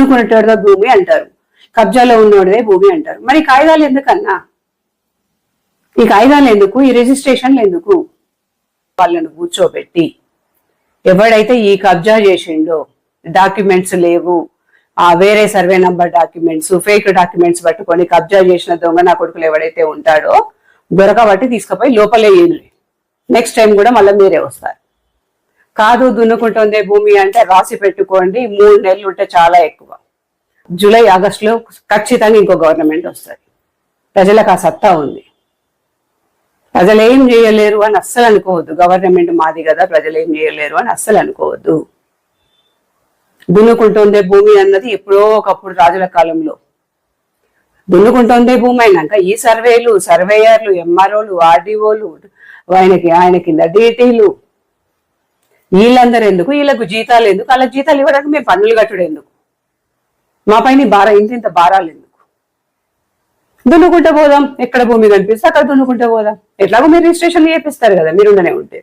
అనుకున్నట్టుగా భూమి అంటారు. కబ్జాలో ఉన్నోడిదే భూమి అంటారు. మరి కాగితాలు ఎందుకన్నా? ఈ కాగితాలు ఎందుకు? ఈ రిజిస్ట్రేషన్లు ఎందుకు? వాళ్ళను కూర్చోబెట్టి ఎవడైతే ఈ కబ్జా చేసిండో డాక్యుమెంట్స్ లేవు ఆ వేరే survey number documents fake documents పట్టుకొని కబ్జా చేసిన దొంగ నా కొడుకులు ఎవడైతే ఉంటాడో దొరకబట్టి తీసుకుపోయి లోపలే నెక్స్ట్ టైం కూడా మళ్ళీ మీరే వస్తారు. కాదు దున్నుకుంటుంది భూమి అంటే రాసి పెట్టుకోండి మూడు నెలలు ఉంటే చాలా ఎక్కువ. జూలై ఆగస్టులో ఖచ్చితంగా ఇంకో గవర్నమెంట్ వస్తుంది. ప్రజలకు ఆ సత్తా ఉంది. ప్రజలు ఏం చేయలేరు అని అస్సలు అనుకోవద్దు. గవర్నమెంట్ మాది కదా ప్రజలు ఏం చేయలేరు అని అస్సలు అనుకోవద్దు. దున్నుకుంటోందే భూమి అన్నది ఎప్పుడో ఒకప్పుడు రాజుల కాలంలో. దున్నుకుంటోందే భూమి అయినాక ఈ సర్వేలు సర్వేయర్లు ఎంఆర్ఓలు ఆర్డీఓలు ఆయనకి ఆయన కింద డీటీలు వీళ్ళందరూ ఎందుకు? వీళ్ళకు జీతాలు ఎందుకు? వాళ్ళ జీతాలు ఇవ్వడానికి మేము పన్నులు కట్టుడు ఎందుకు? మా పైన భార ఇంత ఇంత భారాలు ఎందుకు? దున్నుకుంటే పోదాం. ఎక్కడ భూమి కనిపిస్తే అక్కడ దున్నుకుంటే పోదాం. ఎట్లాగో మీరు రిజిస్ట్రేషన్ చేపిస్తారు కదా మీరు ఉండనే ఉంటే.